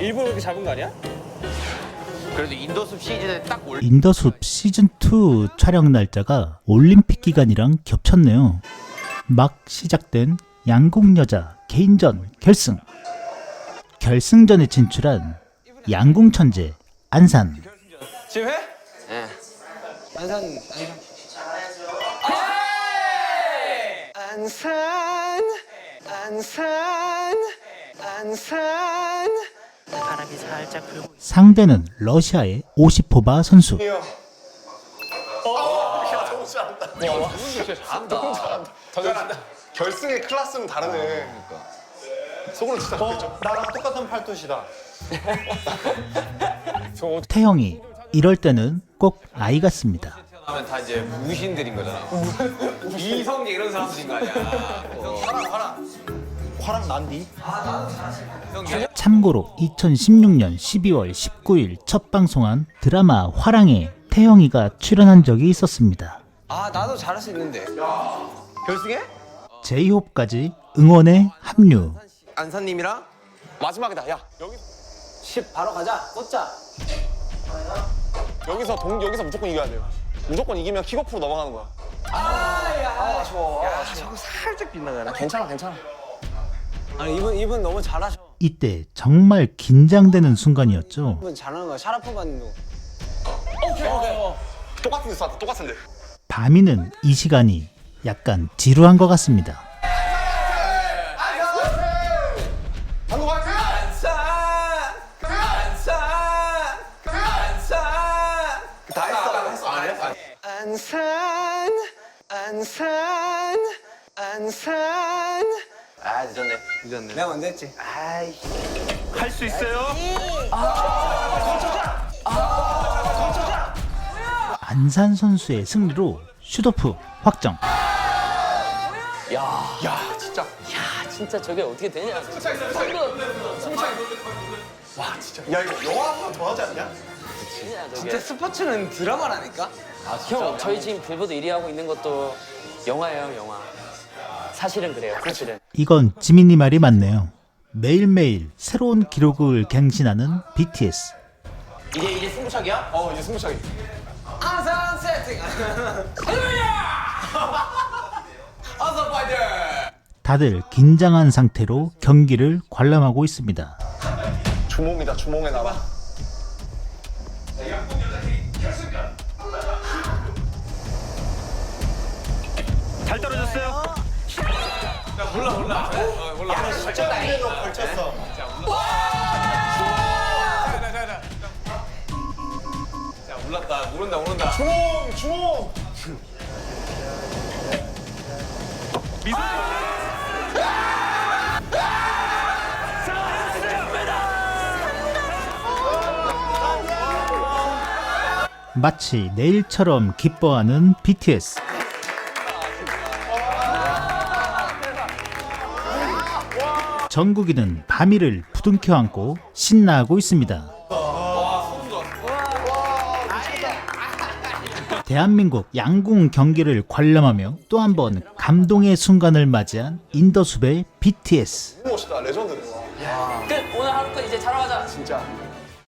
일부러 그렇게 잡은 거 아니야? 그래도 인도숲 시즌에 딱 올. 인더숲 시즌2 촬영 날짜가 올림픽 기간이랑 겹쳤네요. 막 시작된 양궁 여자 개인전 결승. 결승전에 진출한 양궁 천재 안산. 지금 해? 예. 안산 안산 안산 안산 상대는 러시아의 오시포바 선수. 더 잘한다. 결승의 클래스는 다르네. 속으로 진짜 좋겠죠. 나랑 똑같은 팔뚝이다. 태형이 이럴 때는 꼭 아이 같습니다. 하면 다 이제 무신들인 거잖아. 이성계 이런 사람들인 거 아니야 화랑 난디? 참고로 2016년 12월 19일 첫 방송한 드라마 화랑에 태영이가 출연한 적이 있었습니다. 아 나도 잘할 수 있는데 결승에? 제이홉까지 응원에 합류. 안산님이랑 마지막이다 야 여기 10 바로 가자 꽂자 여기서 동 여기서 무조건 이겨야 돼요. 무조건 이기면 킥오프로 넘어가는 거야. 아 좋아 야 저거 살짝 빗나가네 괜찮아, 괜찮아. 아니 이분 이분 너무 잘하셔 이때 정말 긴장되는 순간이었죠. 이분 잘하는 거야 샤라포바님도 똑같은 데 쐈다. 똑같은데. 밤이는 이 시간이 약간 지루한 것 같습니다. 한국 화이팅! 안산 안산 안산 다 했어 했어 안 했어 안산 안산 안산 아 늦었네. 늦었네. 내가 먼저 했지 아이. 할 수 있어요? 안산 선수의 승리로 슈도프 확정. 야, 진짜. 아 진짜 저게 어떻게 되냐 야, 이거 영화 한번더 하지 않냐? 진짜 진짜 스포츠는 드라마라니까 형 저희 지금 빌보드 1위 하고 있는 것도 영화예요 영화 사실은 그래요 사실은 이건 지민이 말이 맞네요. 매일매일 새로운 기록을 갱신하는 BTS. 이제 이제 승부차기야? 어, 이제 승부차기. 안산 세팅 어서 파이터 다들 긴장한 상태로 경기를 관람하고 있습니다. 주몽이다, 주몽의 나라. 걸쳤어. 자 몰랐다. 모른다 모른다. 주몽, 주몽. 마치 내일처럼 기뻐하는 BTS. 전국이는 바미를 부둥켜 안고 신나하고 있습니다. 대한민국 양궁 경기를 관람하며 또 한 번 감동의 순간을 맞이한 인더숲의 BTS. 멋있다, 레전드네. 와. 끝 오늘 하루 끝 이제 자러 가자 진짜.